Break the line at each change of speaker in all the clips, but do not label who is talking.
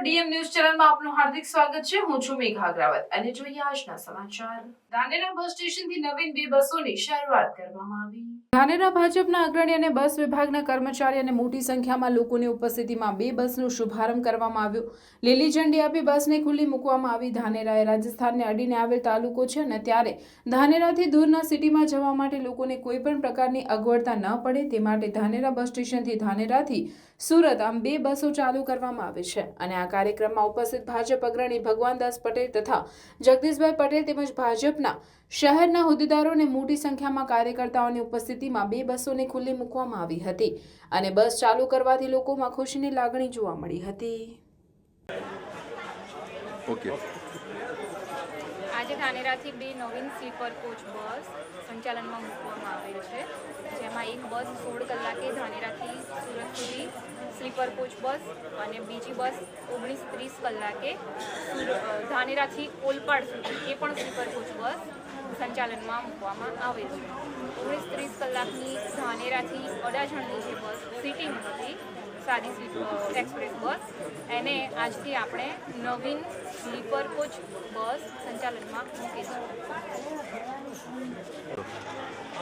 DM news ચેનલમાં આપનું હાર્દિક સ્વાગત છે. હું છું મેઘા અગ્રવાલ. અને જોઈએ આજના સમાચાર. ધાનેરા બસ સ્ટેશનથી નવીન બે બસોની શરૂઆત કરવામાં આવી. ધાનેરા ભાજપના અગ્રણી અને બસ વિભાગના કર્મચારી અને મોટી સંખ્યામાં લોકોની ઉપસ્થિતિમાં બે બસનો શુભારંભ કરવામાં આવ્યો. લીલી ઝંડી આપી બસને ખુલ્લી મૂકવામાં આવી. ધાનેરા એ રાજસ્થાનને અડીને આવેલ તાલુકો છે અને ત્યારે ધાનેરાથી દૂરના સિટીમાં જવા માટે લોકોને કોઈ પણ પ્રકારની અગવડતા ન પડે તે માટે ધાનેરા બસ સ્ટેશનથી ધાનેરાથી સુરત આમ બે બસો ચાલુ કરવામાં આવે છે અને આ કાર્યક્રમમાં ઉપસ્થિત ભાજપ અગ્રણી ભગવાનદાસ પટેલ તથા જગદીશભાઈ પટેલ તેમજ ભાજપના શહેરના હોદ્દેદારોને મોટી સંખ્યામાં કાર્યકર્તાઓની ઉપસ્થિતિમાં બે બસોને ખુલ્લી મૂકવામાં આવી હતી અને બસ ચાલુ કરવાથી લોકોમાં ખુશીની લાગણી જોવા મળી હતી.
ઓકે
આજે ધાનેરાથી બે નવીન સ્લીપર કોચ બસ સંચાલનમાં મૂકવામાં આવેલ છે. જેમાં એક બસ સોળ કલાકે ધાનેરાથી સુરત સુધી સ્લીપર કોચ બસ અને બીજી બસ ઓગણીસ ત્રીસ કલાકે ધાનેરાથી ઓલપાડ સુધી એ પણ સ્લીપર કોચ બસ સંચાલનમાં મૂકવામાં આવે છે. ઓગણીસ ત્રીસ કલાકની ધાનેરાથી અડાજણની જે બસ સિટિંગ હતી સ્લીપ એક્સપ્રેસ બસ. એને આજથી આપણે નવીન સ્લીપર કોચ બસ સંચાલનમાં મૂકીશું.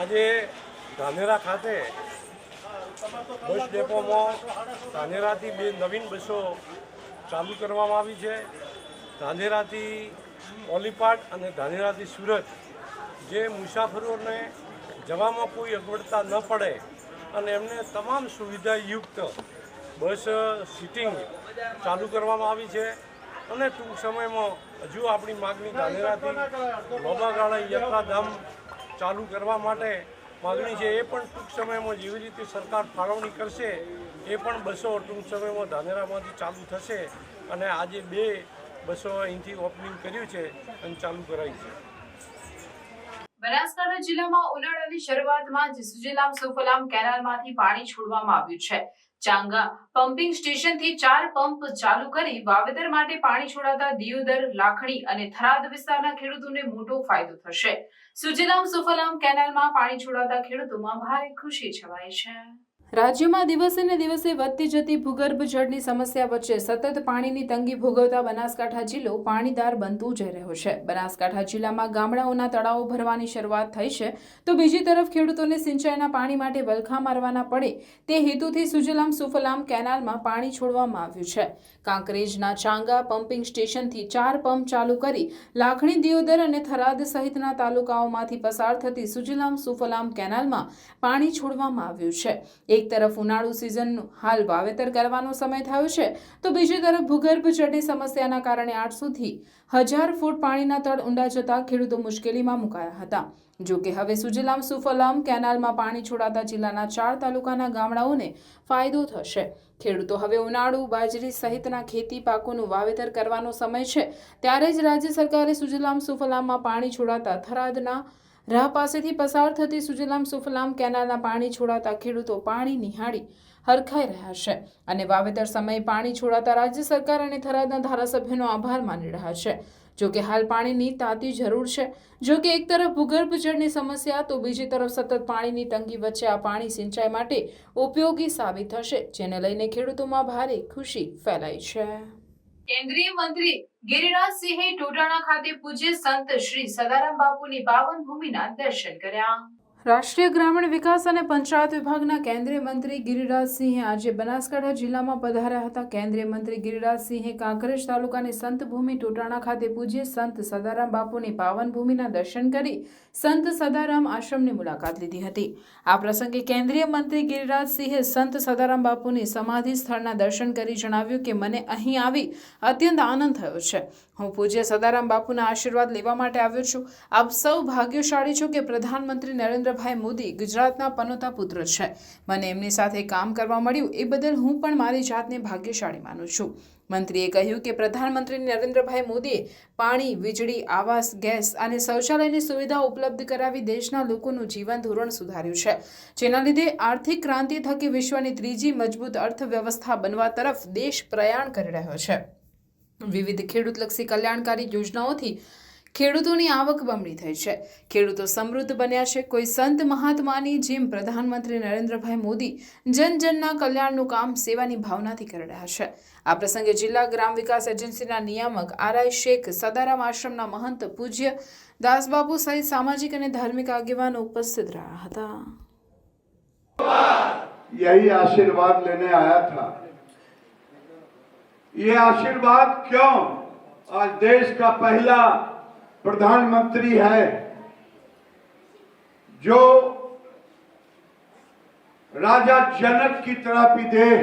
આજે ધાનેરા ખાતે બસ ડેપોમાં ધાનેરાથી બે નવીન બસો ચાલુ કરવામાં આવી છે. ધાનેરાથી ઓલીપાડ અને ધાનેરાથી સુરત, જે મુસાફરોને જવામાં કોઈ અગવડતા ન પડે અને એમને તમામ સુવિધાયુક્ત બસ સિટિંગ ચાલુ કરવામાં આવી છે અને ટૂંક સમયમાં હજુ આપણી માગણી ધાનેરાથી લોબા ગાળા ચાલુ કરવા માટે માગણી છે. એ પણ ટૂંક સમયમાં જેવી રીતે સરકાર ફાળવણી કરશે, એ પણ બસો ટૂંક સમયમાં ધાનેરામાંથી ચાલુ થશે અને આજે બે બસો અહીંથી ઓપનિંગ કર્યું છે અને ચાલુ કરાઈ છે.
બનાસકાંઠા જિલ્લામાં ઉનાળાની શરૂઆતમાં જ સુજલામ, સુફલામ કેનાલમાંથી પાણી છોડવામાં આવ્યું છે. ચાંગા. પમ્પિંગ સ્ટેશનથી ચાર પંપ ચાલુ કરી વાવેતર માટે પાણી છોડાતા દિયોદર, લાખણી અને થરાદ વિસ્તારના ખેડૂતોને મોટો ફાયદો થશે. સુજલામ સુફલામ કેનાલમાં પાણી છોડાતા ખેડૂતોમાં ભારે ખુશી છવાય છે. રાજ્યમાં દિવસે ને દિવસે વધતી જતી ભૂગર્ભ જળની સમસ્યા વચ્ચે સતત પાણીની તંગી ભોગવતા બનાસકાંઠા જિલ્લો પાણીદાર બનતું જઈ રહ્યો છે. બનાસકાંઠા જિલ્લામાં ગામડાઓના તળાવો ભરવાની શરૂઆત થઈ છે. તો બીજી તરફ ખેડૂતોને સિંચાઈના પાણી માટે વલખા મારવાના પડે તે હેતુથી સુજલામ સુફલામ કેનાલમાં પાણી છોડવામાં આવ્યું છે. કાંકરેજના ચાંગા પમ્પિંગ સ્ટેશનથી ચાર પંપ ચાલુ કરી લાખણી દિયોદર અને થરાદ સહિતના તાલુકાઓમાંથી પસાર થતી સુજલામ સુફલામ કેનાલમાં પાણી છોડવામાં આવ્યું છે. એક તરફ ઉનાળુ સિઝનનું હાલ વાવેતર કરવાનો સમય થયો છે, તો બીજી તરફ ભૂગર્ભ જળની સમસ્યાના કારણે આઠસોથી હજાર ફૂટ પાણીના તળ ઊંડા જતા ખેડૂતો મુશ્કેલીમાં મુકાયા હતા. જો કે હવે સુજલામ સુફલામ કેનાલમાં પાણી છોડાતા જિલ્લાના ચાર તાલુકાના ગામડાઓને ફાયદો થશે. ખેડૂતો હવે ઉનાળુ, બાજરી સહિતના ખેતી પાકોનું વાવેતર કરવાનો સમય છે, ત્યારે જ રાજ્ય સરકારે સુજલામ સુફલામમાં પાણી છોડાતા થરાદના રાહ પાસેથી પસાર થતી સુજલામ સુફલામ કેનાલના પાણી છોડાતા ખેડૂતો પાણી નિહાળી હરખાઈ રહ્યા છે અને વાવેતર સમયે પાણી છોડાતા રાજ્ય સરકાર અને થરાદના ધારાસભ્યોનો આભાર માની રહ્યા છે. જો કે હાલ પાણીની તાતી જરૂર છે. જો કે એક તરફ ભૂગર્ભ જળની સમસ્યા, તો બીજી તરફ સતત પાણીની તંગી વચ્ચે આ પાણી સિંચાઈ માટે ઉપયોગી સાબિત થશે, જેને લઈને ખેડૂતોમાં ભારે ખુશી ફેલાઈ છે. કેન્દ્રીય મંત્રી ગિરિરાજસિંહે ટોટાણા ખાતે પૂજ્ય સંત શ્રી સદારામ બાપુની પાવન ભૂમિના દર્શન કર્યા. રાષ્ટ્રીય ગ્રામીણ વિકાસ અને પંચાયત વિભાગના કેન્દ્રીય મંત્રી ગિરિરાજસિંહે આજે બનાસકાંઠા જિલ્લામાં પધાર્યા હતા. કેન્દ્રીય મંત્રી ગિરિરાજસિંહે કાંકરેજ તાલુકાની સંત ભૂમિ ટોટાણા ખાતે પૂજ્ય સંત સદારામ બાપુની પાવન ભૂમિના દર્શન કરી સંત સદારામ આશ્રમની મુલાકાત લીધી હતી. આ પ્રસંગે કેન્દ્રીય મંત્રી ગિરિરાજસિંહે સંત સદારામ બાપુની સમાધિ સ્થળના દર્શન કરી જણાવ્યું કે, મને અહીં આવી અત્યંત આનંદ થયો છે. હું પૂજ્ય સદારામ બાપુના આશીર્વાદ લેવા માટે આવ્યો છું. આપ સૌ ભાગ્યશાળી છો કે પ્રધાનમંત્રી નરેન્દ્રભાઈ મોદી ગુજરાતના પનોતા પુત્ર છે. મને એમની સાથે કામ કરવા મળ્યું એ બદલ હું પણ મારી જાતને ભાગ્યશાળી માનું છું. મંત્રીએ કહ્યું કે પ્રધાનમંત્રી નરેન્દ્રભાઈ મોદીએ પાણી, વીજળી, આવાસ, ગેસ અને શૌચાલયની સુવિધા ઉપલબ્ધ કરાવી દેશના લોકોનું જીવન ધોરણ સુધાર્યું છે. જેના લીધે આર્થિક ક્રાંતિ થકી વિશ્વની ત્રીજી મજબૂત અર્થવ્યવસ્થા બનવા તરફ દેશ પ્રયાણ કરી રહ્યો છે. વિવિધ ખેડૂતલક્ષી કલ્યાણકારી યોજનાઓથી ખેડૂતોની આવક બમણી થઈ છે. ખેડૂતો સમૃદ્ધ બન્યા છે. કોઈ સંત મહાત્માની જેમ પ્રધાનમંત્રી નરેન્દ્રભાઈ મોદી જન જનના કલ્યાણનું કામ સેવાની ભાવનાથી કરી રહ્યા છે. આ પ્રસંગે જિલ્લા ગ્રામ વિકાસ એજન્સીના નિયામક આરઆઈ શેખ સદારામ આશ્રમના મહંત પૂજ્ય દાસબાપુ સહિત સામાજિક અને ધાર્મિક આગેવાનો ઉપસ્થિત રહ્યા હતા.
આશીર્વાદ લેને આયા ये आशीर्वाद क्यों? आज देश का पहला प्रधानमंत्री है, जो राजा जनक की तरह विदेह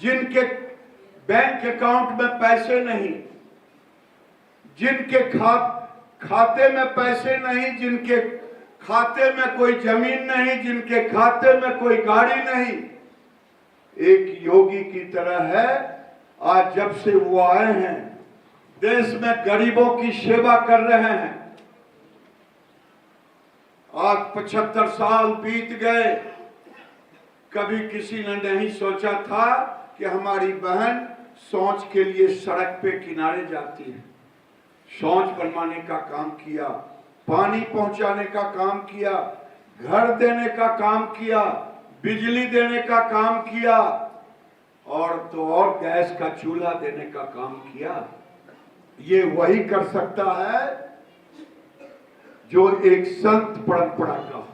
जिनके बैंक अकाउंट में पैसे नहीं, जिनके खा, खाते में पैसे नहीं, जिनके खाते में कोई ज़मीन नहीं, जिनके खाते में कोई गाड़ी नहीं एक योगी की तरह है। आज जब से वो आए हैं, देश में गरीबों की सेवा कर रहे हैं। आज पचहत्तर साल बीत गए। कभी किसी ने नहीं सोचा था कि हमारी बहन सोच के लिए सड़क पे किनारे जाती है। सोच बनवाने का काम किया, पानी पहुँचाने का काम किया, घर देने का काम किया बिजली देने का काम किया और तो और गैस का चूल्हा देने का काम किया ये वही कर सकता है जो एक संत परंपरा का हो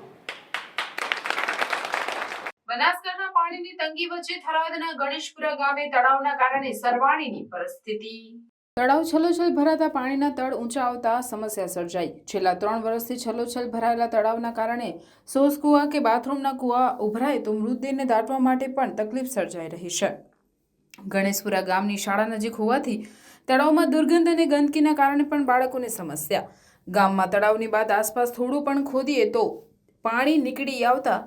બનાસકાંઠા પાણીની તંગી વચ્ચે થરાદના ગણેશપુરા ગામે તળાવના કારણે સરવાણીની પરિસ્થિતિ તળાવ છલોછલ ભરાતા પાણીના તળ ઊંચા આવતા સમસ્યા સર્જાઈ. છેલ્લા ત્રણ વર્ષથી છલોછલ ભરાયેલા તળાવના કારણે સોસ કૂવા કે બાથરૂમના કૂવા ઉભરાય તો મૃતદેહને દાટવા માટે પણ તકલીફ સર્જાઈ રહી છે. ગણેશપુરા ગામની શાળા નજીક હોવાથી તળાવમાં દુર્ગંધ અને ગંદકીના કારણે પણ બાળકોને સમસ્યા. ગામમાં તળાવની બાદ આસપાસ થોડું પણ ખોદીએ તો પાણી નીકળી આવતા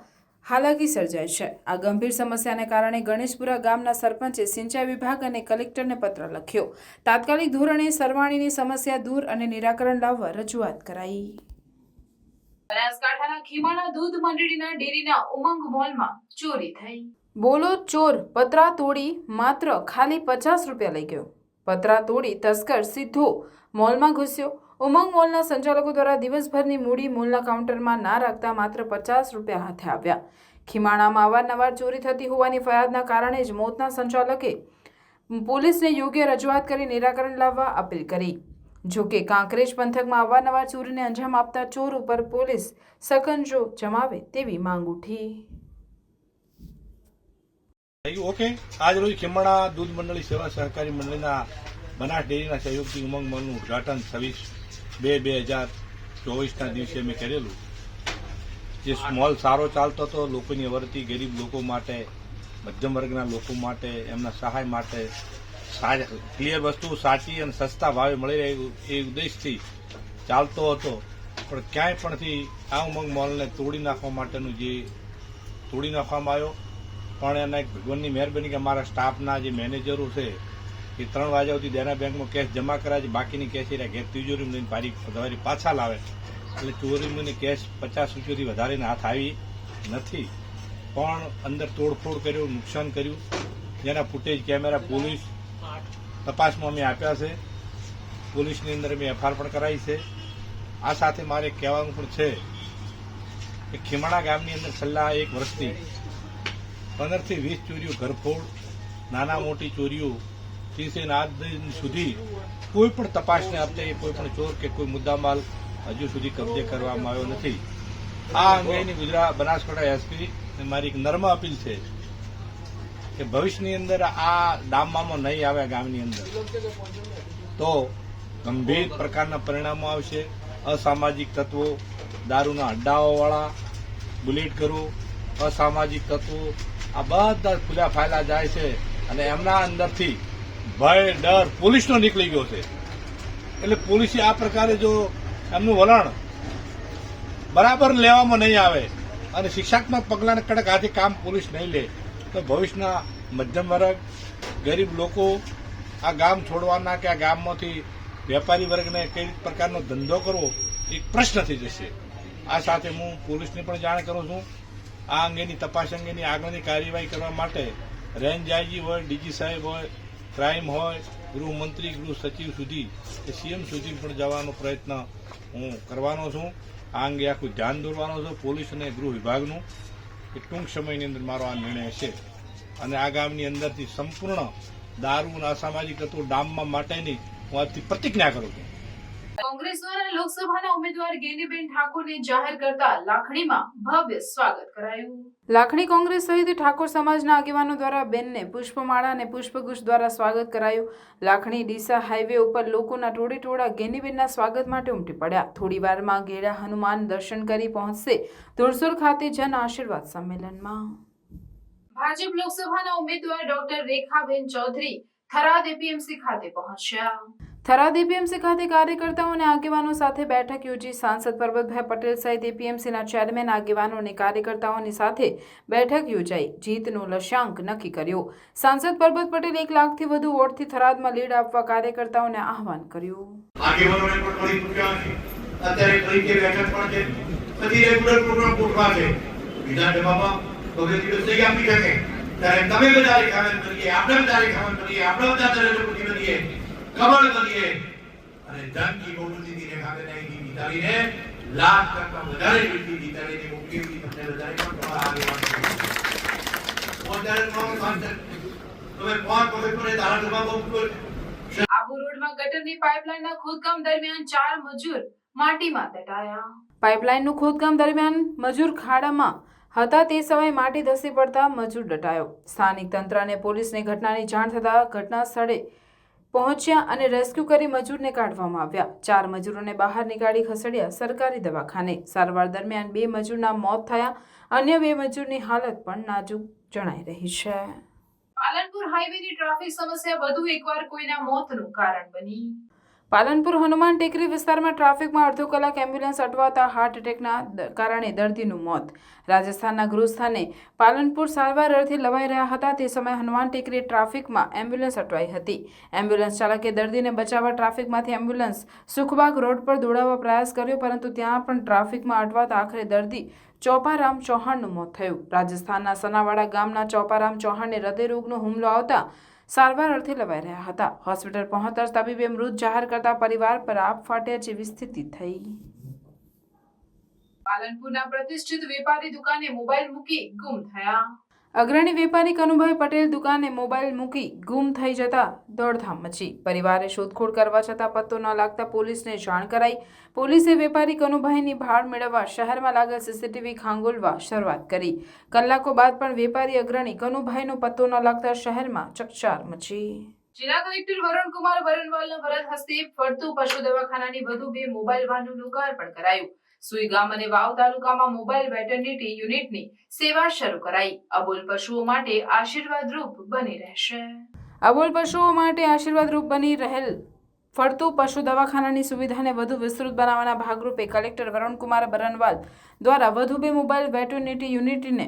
હાલાકી સર્જાય છે. આ ગંભીર સમસ્યાને કારણે ગણેશપુરા ગામના સરપંચે સિંચાઈ વિભાગ અને કલેક્ટરને પત્ર લખ્યો. તાત્કાલિક ધોરણે સરવાણીની સમસ્યા દૂર અને નિરાકરણ લાવવા રજૂઆત કરાઈ. બનાસકાંઠાના ખીમાણા દૂધ મંડળીના ડેરીના ઉમંગ મોલમાં ચોરી થઈ. બોલો ચોર પતરા તોડી માત્ર ખાલી પચાસ રૂપિયા લઈ ગયો. પતરા તોડી તસ્કર સીધો મોલમાં ઘૂસ્યો. ઉમંગ મોલના સંચાલકો દ્વારા દિવસભરની મૂડી મોલના કાઉન્ટરમાં ના રાખતા માત્ર પચાસ રૂપિયા હાથે આવ્યા. ખીમાણામાં અવારનવાર ચોરી થતી હોવાની ફરિયાદના કારણે જ મોતના સંચાલકે પોલીસને યોગ્ય રજૂઆત કરી નિરાકરણ લાવવા અપીલ કરી. જોકે કાંકરેજ પંથકમાં અવારનવાર ચોરીને અંજામ આપતા ચોર ઉપર પોલીસ સકંજો જમાવે તેવી માંગ ઉઠી.
ઓકે આજ રોજ ખીમણા દૂધ મંડળી સેવા સહકારી મંડળીના બનાસ ડેરીના સહયોગથી ઉમંગ મોલનું ઉદઘાટન છવ્વીસ બે બે હજાર ચોવીસના દિવસે મેં કરેલું. જે મોલ સારો ચાલતો હતો, લોકોની અવરતી ગરીબ લોકો માટે, મધ્યમ વર્ગના લોકો માટે, એમના સહાય માટે ક્લિયર વસ્તુ, સાચી અને સસ્તા ભાવે મળી રહે એ ઉદ્દેશથી ચાલતો હતો. પણ ક્યાંય પણથી આ ઉમંગ મોલને તોડી નાખવા માટેનું જે, તોડી નાખવામાં આવ્યો, પણ એના એક ભગવાનની મહેરબાની કે અમારા સ્ટાફના જે મેનેજરો છે એ ત્રણ વાગ્યા સુધી દેના બેંકમાં કેશ જમા કરાવે બાકીની કેશ એ ઘેર તિજોરી લઈને પારી સવારી પાછા લાવે એટલે ચોરીમાં કેશ પચાસ રૂપિયાથી વધારીને હાથ આવી નથી. પણ અંદર તોડફોડ કર્યું, નુકસાન કર્યું. જેના ફૂટેજ કેમેરા પોલીસ તપાસમાં અમે આપ્યા છે. પોલીસની અંદર અમે એફઆર પણ કરાવી છે. આ સાથે મારે કહેવાનું પણ છે કે ખીમાણા ગામની અંદર છેલ્લા એક વર્ષથી પંદરથી વીસ ચોરીઓ, ઘરફોડ, નાના મોટી ચોરીઓ થી આજ દિન સુધી કોઈ પણ તપાસને અર્થે, કોઈ પણ ચોર કે કોઈ મુદ્દામાલ હજુ સુધી કબજે કરવામાં આવ્યો નથી. આ અંગેની ગુજરાત બનાસકાંઠા એસપી મારી એક નર્મ અપીલ છે કે ભવિષ્યની અંદર આ ડામમાં નહીં આવે ગામની અંદર. તો ગંભીર પ્રકારના પરિણામો આવશે. અસામાજિક તત્વો દારૂના અડ્ડાઓવાળા બુલેટ કરો. અસામાજિક તત્વો આ બધા ખુલ્લા ફાયલા જાય છે અને એમના અંદરથી ભય, ડર પોલીસનો નીકળી ગયો છે. એટલે પોલીસે આ પ્રકારે જો એમનું વલણ બરાબર લેવામાં નહીં આવે અને શિક્ષાત્મક પગલાંને કડક હાથે કામ પોલીસ નહીં લે, તો ભવિષ્યના મધ્યમ વર્ગ, ગરીબ લોકો આ ગામ છોડવાના કે આ ગામમાંથી વેપારી વર્ગને કઈ પ્રકારનો ધંધો કરવો એક પ્રશ્ન થઈ જશે. આ સાથે હું પોલીસને પણ જાણ કરું છું. આ અંગેની તપાસ અંગેની આગળની કાર્યવાહી કરવા માટે રેન્જ આઈજી હોય, ડીજી સાહેબ હોય ક્રાઇમ હોય, ગૃહમંત્રી ગૃહ સચિવ સુધી કે સીએમ સુધી પણ જવાનો પ્રયત્ન હું કરવાનો છું. આ અંગે આખું ધ્યાન દોરવાનો છું પોલીસ અને ગૃહ વિભાગનું કે ટૂંક સમયની અંદર મારો આ નિર્ણય છે. અને આ ગામની અંદરથી સંપૂર્ણ દારૂ અને અસામાજિક તત્વો ડામમાં માટેની હું આજથી પ્રતિજ્ઞા કરું છું.
કોંગ્રેસ દ્વારા લોકસભાના ઉમેદવાર ગેનીબેન ઠાકોરને જાહેર કરતા લાખણીમાં ભવ્ય સ્વાગત કરાયું. લાખણી કોંગ્રેસ સહિત ઠાકોર સમાજના આગેવાનો દ્વારા બેનને પુષ્પમાળા અને પુષ્પગુચ્છ દ્વારા સ્વાગત કરાયું. લાખણી ડીસા હાઈવે ઉપર લોકોના ટોળે ટોળા ગેનીબેનના સ્વાગત માટે ઉમટી પડ્યા. થોડી વારમાં ગેડા હનુમાન દર્શન કરી પહોંચશે ધુરસુર ખાતે જન આશીર્વાદ સંમેલનમાં. ભાજપ લોકસભાના ઉમેદવાર ડોક્ટર રેખાબેન ચૌધરી થરાદ એપીએમસી ખાતે પહોંચ્યા. થરાદ એપીએમસી ખાતે કાર્યકર્તાઓ અને આગેવાનો સાથે બેઠક યોજી સાંસદ પરબતભાઈ પટેલ સહિત એપીએમસીના ચેરમેન આગેવાનો અને કાર્યકર્તાઓની સાથે બેઠક યોજાઈ જીતનો લક્ષ્યાંક નક્કી કર્યો સાંસદ પરબત પટેલ એક લાખથી વધુ વોટથી થરાદમાં લીડ આપવા કાર્યકર્તાઓને આહવાન કર્યું।
આગેવાનોને પણ ઘણી પૂછ્યા છે. અત્યારે તરીકે બેઠક પણ છે. પછી રેગ્યુલર પ્રોગ્રામ ગોઠવા છે. વિધાનસભામાં ભગત દિવસ નહીં આપી શકે. ત્યારે તમે બધા રેખાવન કરીએ, આપણે બધા રેખાવન કરીએ, આપણે બધા નરેન્દ્ર મોદી બનીએ કમળ બનીએ અને ધન કી બહુમતીની રેખાબેન અહીંથી જીતાડીને લાખ કરતા વધારે લીડથી જીતાડીને મોકલી એવી તમને વધારે પણ તમારા આગળ કરીએ. હું અત્યારે તમારો તમે પાંચ વખત મને ધારાસભામાં છો.
આબુ રોડમાં ગટરની પાઇપલાઇનના ખોદકામ દરમિયાન ચાર મજૂર માટીમાં દટાયા. પાઇપલાઇનનું દરમિયાન મજૂર ખાડામાં હતા તે સમયે માટી ધસી પડતા મજૂર દટાયો. સ્થાનિક તંત્ર અને પોલીસને ઘટનાની જાણ થતાં ઘટના સ્થળે પહોંચ્યા અને રેસ્ક્યુ કરી મજૂરને કાઢવામાં આવ્યા. ચાર મજૂરોને બહાર નીકાળી ખસેડ્યા સરકારી દવાખાને. સારવાર દરમિયાન બે મજૂરના મોત થયા. અન્ય બે મજૂરની હાલત પણ નાજુક જણાઈ રહી છે. પાલનપુર હાઈવેની ટ્રાફિક સમસ્યા વધુ એકવાર કોઈના મોતનું કારણ બની. પાલનપુર હનુમાન ટેકરી વિસ્તારમાં ટ્રાફિકમાં અડધો કલાક એમ્બ્યુલન્સ અટવાતા હાર્ટ એટેકના કારણે દર્દીનું મોત. રાજસ્થાનના ગૃહસ્થાને પાલનપુર સારવાર અર્થે લવાઈ રહ્યા હતા. તે સમયે હનુમાન ટેકરી ટ્રાફિકમાં એમ્બ્યુલન્સ અટવાઈ હતી. એમ્બ્યુલન્સ ચાલકે દર્દીને બચાવવા ટ્રાફિકમાંથી એમ્બ્યુલન્સ સુખબાગ રોડ પર દોડાવવા પ્રયાસ કર્યો, પરંતુ ત્યાં પણ ટ્રાફિકમાં અટવાતા આખરે દર્દી ચોપારામ ચૌહાણનું મોત થયું. રાજસ્થાનના સનાવાડા ગામના ચોપારામ ચૌહાણને હૃદયરોગનો હુમલો આવતા સારવાર અર્થે લવાઈ રહ્યા હતા. હોસ્પિટલ પહોંચતા તબીબે મૃત જાહેર કરતા પરિવાર પર આપ ફાટ્યા જેવી સ્થિતિ થઈ. પાલનપુરના પ્રતિષ્ઠિત વેપારી દુકાને મોબાઈલ મૂકી ગુમ થયા. અગ્રણી વેપારી કનુભાઈ પટેલ દુકાને મોબાઈલ મૂકી ગુમ થઈ જતા દોડધામ મચી. પરિવારે શોધખોળ કરવા છતાં પત્તો ન લાગતા પોલીસને જાણ કરાઈ. પોલીસે વેપારી કનુભાઈની ભાળ મેળવવા શહેરમાં લાગેલ સીસીટીવી ખાંગોલવા શરૂઆત કરી. કલાકો બાદ પણ વેપારી અગ્રણી કનુભાઈનો પત્તો ન લાગતા શહેરમાં ચકચાર મચી. જિલ્લા કલેક્ટર વરુણકુમાર વરણવાલના વરદ હસ્તે ફરતું પશુ દવાખાનાની વધુ બે મોબાઈલ વાનનું લોકાર્પણ કરાયું. સુઈગામ અને વાવ તાલુકામાં મોબાઈલ વેટરનિટી યુનિટની સેવા શરૂ કરાઈ. અબોલ પશુઓ માટે આશીર્વાદરૂપ બની રહેશે. અબોલ પશુઓ માટે આશીર્વાદરૂપ બની રહેલ ફરતું પશુ દવાખાનાની સુવિધાને વધુ વિસ્તૃત બનાવવાના ભાગરૂપે કલેક્ટર વરુણકુમાર બરનવાલ દ્વારા વધુ બે મોબાઈલ વેટરનિટી યુનિટને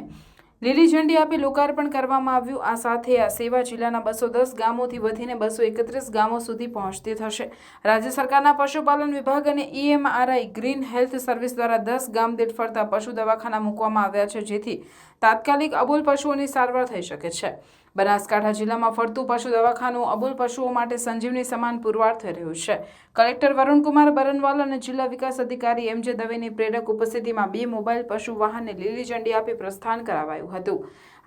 લીલી ઝંડી આપી લોકાર્પણ કરવામાં આવ્યું. આ સાથે આ સેવા જિલ્લાના બસો દસ ગામોથી વધીને બસો એકત્રીસ ગામો સુધી પહોંચતી થશે. રાજ્ય સરકારના પશુપાલન વિભાગ અને ઈએમઆરઆઈ ગ્રીન હેલ્થ સર્વિસ દ્વારા દસ ગામ દીઠ ફરતા પશુ દવાખાના મૂકવામાં આવ્યા છે, જેથી તાત્કાલિક અબોલ પશુઓની સારવાર થઈ શકે છે. બનાસકાંઠા જિલ્લામાં ફરતું પશુ દવાખાનું અબોલ પશુઓ માટે સંજીવની સમાન પુરવાર થઈ રહ્યું છે. કલેક્ટર વરુણકુમાર બરનવાલ અને જિલ્લા વિકાસ અધિકારી એમ જે દવેની પ્રેરક ઉપસ્થિતિમાં બે મોબાઈલ પશુ વાહનને લીલી ઝંડી આપી પ્રસ્થાન કરાવાયું હતું.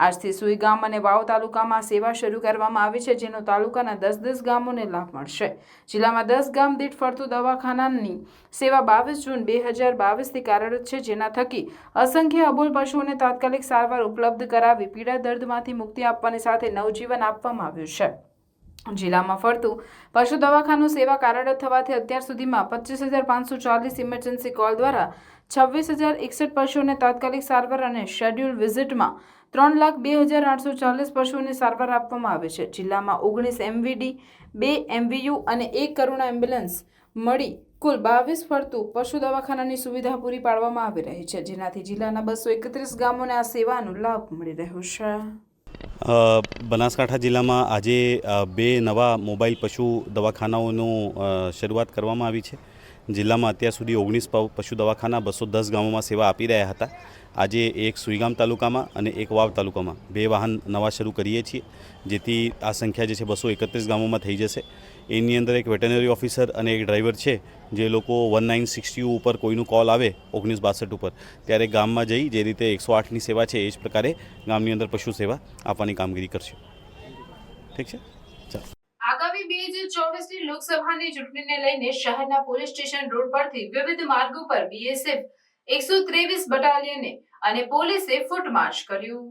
આજથી સુઈ ગામ અને વાવ તાલુકામાં સેવા શરૂ કરવામાં આવી છે, જેનો તાલુકાના દસ દસ ગામોને લાભ મળશે. જિલ્લામાં દસ ગામ દીઠ ફરતું દવાખાનાની સેવા બાવીસ જૂન બે હજાર બાવીસથી કાર્યરત છે, જેના થકી અસંખ્ય અબોલ પશુઓને તાત્કાલિક સારવાર ઉપલબ્ધ કરાવી, પીડા દર્દમાંથી મુક્તિ આપવાની સાથે નવજીવન આપવામાં આવ્યું છે. જિલ્લામાં ફરતું. પશુ દવાખાનું સેવા કાર્યરત થવાથી અત્યાર સુધીમાં પચીસ હજાર પાંચસો ચાલીસ ઇમરજન્સી કોલ દ્વારા છવ્વીસ હજાર એકસઠ પશુઓને તાત્કાલિક સારવાર અને શેડ્યુલ વિઝિટમાં ત્રણ લાખ બે હજાર આઠસો ચાલીસ પશુઓને સારવાર આપવામાં આવે છે. જિલ્લામાં ઓગણીસ એમવીડી, બે એમવીયુ અને એક કરુણા એમ્બ્યુલન્સ મળી કુલ બાવીસ ફરતું પશુ દવાખાનાની સુવિધા પૂરી પાડવામાં આવી રહી છે. જેનાથી જિલ્લાના બસો એકત્રીસ ગામોને આ સેવાનો લાભ મળી રહ્યો છે.
બનાસકાંઠા જિલ્લામાં આજે બે નવા મોબાઈલ પશુ દવાખાનાઓનું શરૂઆત કરવામાં આવી છે. જિલ્લામાં અત્યાર સુધી ઓગણીસ પશુ દવાખાના બસો દસ ગામોમાં સેવા આપી રહ્યા હતા. આજે એક સુઈગામ તાલુકામાં અને એક વાવ તાલુકામાં. બે વાહન નવા શરૂ કરીએ છીએ, જેથી આ સંખ્યા જે છે બસો એકત્રીસ ગામોમાં થઈ જશે. એની અંદર એક વેટરનરી ઓફિસર અને એક ડ્રાઈવર છે. જે લોકો વન નાઇન સિક્સટી ઉપર કોઈનું કોલ આવે ઓગણીસ બાસઠ ઉપર, ત્યારે ગામમાં જઈ જે રીતે એકસો આઠની સેવા છે એ જ પ્રકારે ગામની અંદર પશુ સેવા આપવાની કામગીરી કરશે. ઠીક છે? ચાલો.
આગામી બે હજાર ચોવીસની લોકસભાની ચૂંટણીને લઈને શહેરના પોલીસ સ્ટેશન રોડ પરથી વિવિધ માર્ગો પર બીએસએફ એકસો ત્રેવીસ બટાલિયને અને પોલીસે ફૂટ માર્ચ કર્યું.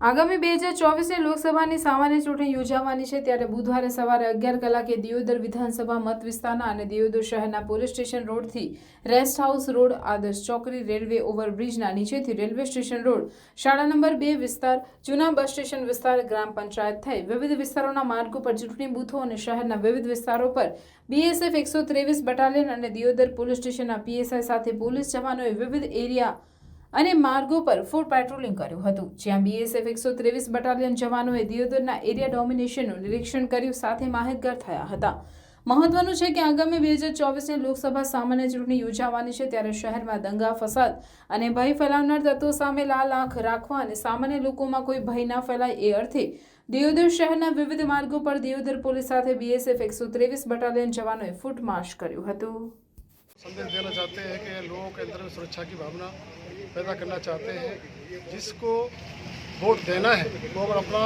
આગામી બે હજાર ચોવીસની લોકસભાની સામાન્ય ચૂંટણી યોજાવાની છે ત્યારે બુધવારે સવારે અગિયાર કલાકે દિયોદર વિધાનસભા મત વિસ્તારના અને દિયોદર શહેરના પોલીસ સ્ટેશન રોડથી રેસ્ટ હાઉસ રોડ આદર્શ ચોકડી રેલવે ઓવરબ્રિજના નીચેથી રેલવે સ્ટેશન રોડ શાળા નંબર બે વિસ્તાર, જૂના બસ સ્ટેશન વિસ્તાર, ગ્રામ પંચાયત થઈ વિવિધ વિસ્તારોના માર્ગો પર ચૂંટણી બૂથો અને શહેરના વિવિધ વિસ્તારો પર બીએસએફ એકસો ત્રેવીસ બટાલિયન અને દિયોદર પોલીસ સ્ટેશનના પીએસઆઈ સાથે પોલીસ જવાનોએ વિવિધ એરિયા અને માર્ગો પર ફૂડ પેટ્રોલિંગ કર્યું હતું, જ્યાં બીએસએફ એકસો ત્રેવીસ બટાલિયન જવાનોએ દિયોદરના એરિયા ડોમિનેશનનું નિરીક્ષણ કર્યું, સાથે માહિતગાર થયા હતા. મહત્વનું છે કે આગામી બે હજાર ચોવીસની લોકસભા સામાન્ય ચૂંટણી યોજાવાની છે, ત્યારે શહેરમાં દંગા ફસાદ અને ભય ફેલાવનાર તત્વો સામે લાલ આંખ રાખવા અને સામાન્ય લોકોમાં કોઈ ભય ના ફેલાય એ અર્થે દિયોદર શહેરના વિવિધ માર્ગો પર દિયોદર પોલીસ સાથે બીએસએફ એકસો ત્રેવીસ બટાલિયન જવાનોએ ફૂટ માર્ચ કર્યું હતું.
સંદેશ દેના ચાહતે હૈ કે લોકો કે અંદર સુરક્ષા કી ભાવના पैदा करना चाहते हैं, जिसको वोट देना है, वो अगर अपना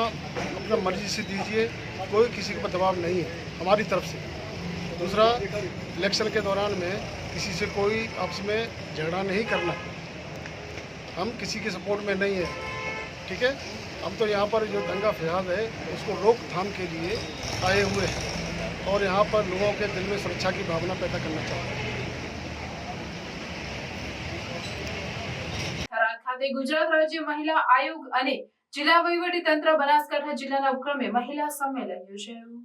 अपना मर्ज़ी से दीजिए, कोई किसी के ऊपर दबाव नहीं है, हमारी तरफ़ से। दूसरा, इलेक्शन के दौरान में किसी से कोई आपस में झगड़ा नहीं करना। हम किसी के सपोर्ट में नहीं है, ठीक है? हम तो यहाँ पर जो दंगा फसाद है, उसको रोकथाम के लिए आए हुए हैं, और यहाँ पर लोगों के दिल में सुरक्षा की भावना पैदा करना चाहते हैं।
ખાતે ગુજરાત રાજ્ય મહિલા આયોગ અને જિલ્લા વહીવટી તંત્ર બનાસકાંઠા જિલ્લાના ઉપક્રમે મહિલા સંમેલન યોજાયું.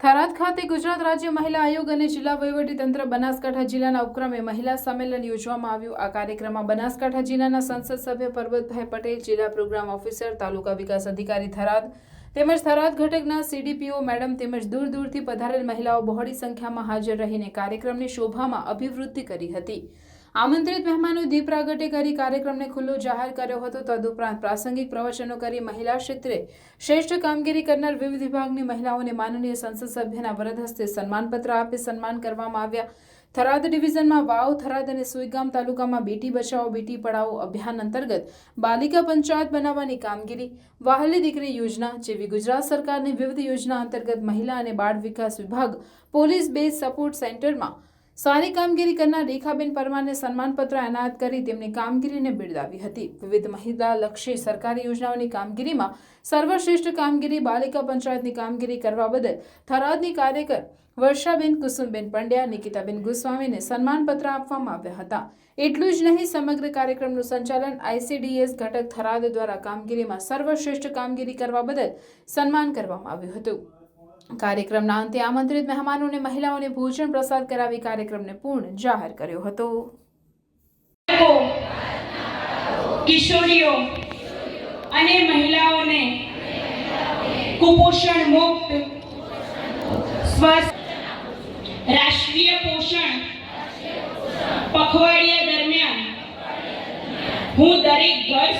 થરાદ ખાતે ગુજરાત રાજ્ય મહિલા આયોગ અને જિલ્લા વહીવટી તંત્ર બનાસકાંઠા જિલ્લાના ઉપક્રમે મહિલા સંમેલન યોજવામાં આવ્યું. આ કાર્યક્રમમાં બનાસકાંઠા જિલ્લાના સંસદ સભ્ય પરબતભાઈ પટેલ, જિલ્લા પ્રોગ્રામ ઓફિસર, તાલુકા વિકાસ અધિકારી થરાદ, તેમજ થરાદ ઘટકના સીડીપીઓ મેડમ તેમજ દૂર દૂરથી પધારેલ મહિલાઓ બહોળી સંખ્યામાં હાજર રહીને કાર્યક્રમની શોભામાં અભિવૃદ્ધિ કરી હતી. આમંત્રિત મહેમાનો દીપ પ્રાગટ્ય કરી કાર્યક્રમને ખુલ્લો જાહેર કર્યો હતો. તદુપરાંત પ્રાસંગિક પ્રવચનો કરી મહિલા ક્ષેત્રે શ્રેષ્ઠ કામગીરી કરનાર વિવિધ વિભાગની મહિલાઓને માનનીય સંસદ સભ્યના વરદ હસ્તે સન્માનપત્ર આપી સન્માન કરવામાં આવ્યા. થરાદ ડિવિઝનમાં વાવ, થરાદ અને સુઈગામ તાલુકામાં બેટી બચાવો, બેટી પઢાઓ અભિયાન અંતર્ગત બાલિકા પંચાયત બનાવવાની કામગીરી, વાહલી દીકરી યોજના જેવી ગુજરાત સરકારની વિવિધ યોજના અંતર્ગત મહિલા અને બાળ વિકાસ વિભાગ પોલીસ બેઝ સપોર્ટ સેન્ટરમાં સારી કામગીરી કરનાર રેખાબેન પરમારને સન્માનપત્ર એનાયત કરી તેમની કામગીરીને બિરદાવી હતી. વિવિધ મહિલા લક્ષી સરકારી યોજનાઓની કામગીરીમાં સર્વશ્રેષ્ઠ કામગીરી, બાલિકા પંચાયતની કામગીરી કરવા બદલ થરાદની કાર્યકર વર્ષાબેન કુસુમબેન પંડ્યા, નિકિતાબેન ગોસ્વામીને સન્માનપત્ર આપવામાં આવ્યા હતા. એટલું જ નહીં, સમગ્ર કાર્યક્રમનું સંચાલન આઈસીડીએસ ઘટક થરાદ દ્વારા કામગીરીમાં સર્વશ્રેષ્ઠ કામગીરી કરવા બદલ સન્માન કરવામાં આવ્યું હતું. કાર્યક્રમના અંતે આમંત્રિત મહેમાનોને મહિલાઓને ભોજન પ્રસાદ કરાવી કાર્યક્રમને પૂર્ણ જાહેર કર્યો હતો.
કિશોરીઓ અને મહિલાઓને કુપોષણ મુક્ત સ્વસ્થ રાષ્ટ્રીય પોષણ પખવાડિયા દરમિયાન હું દરેક ઘર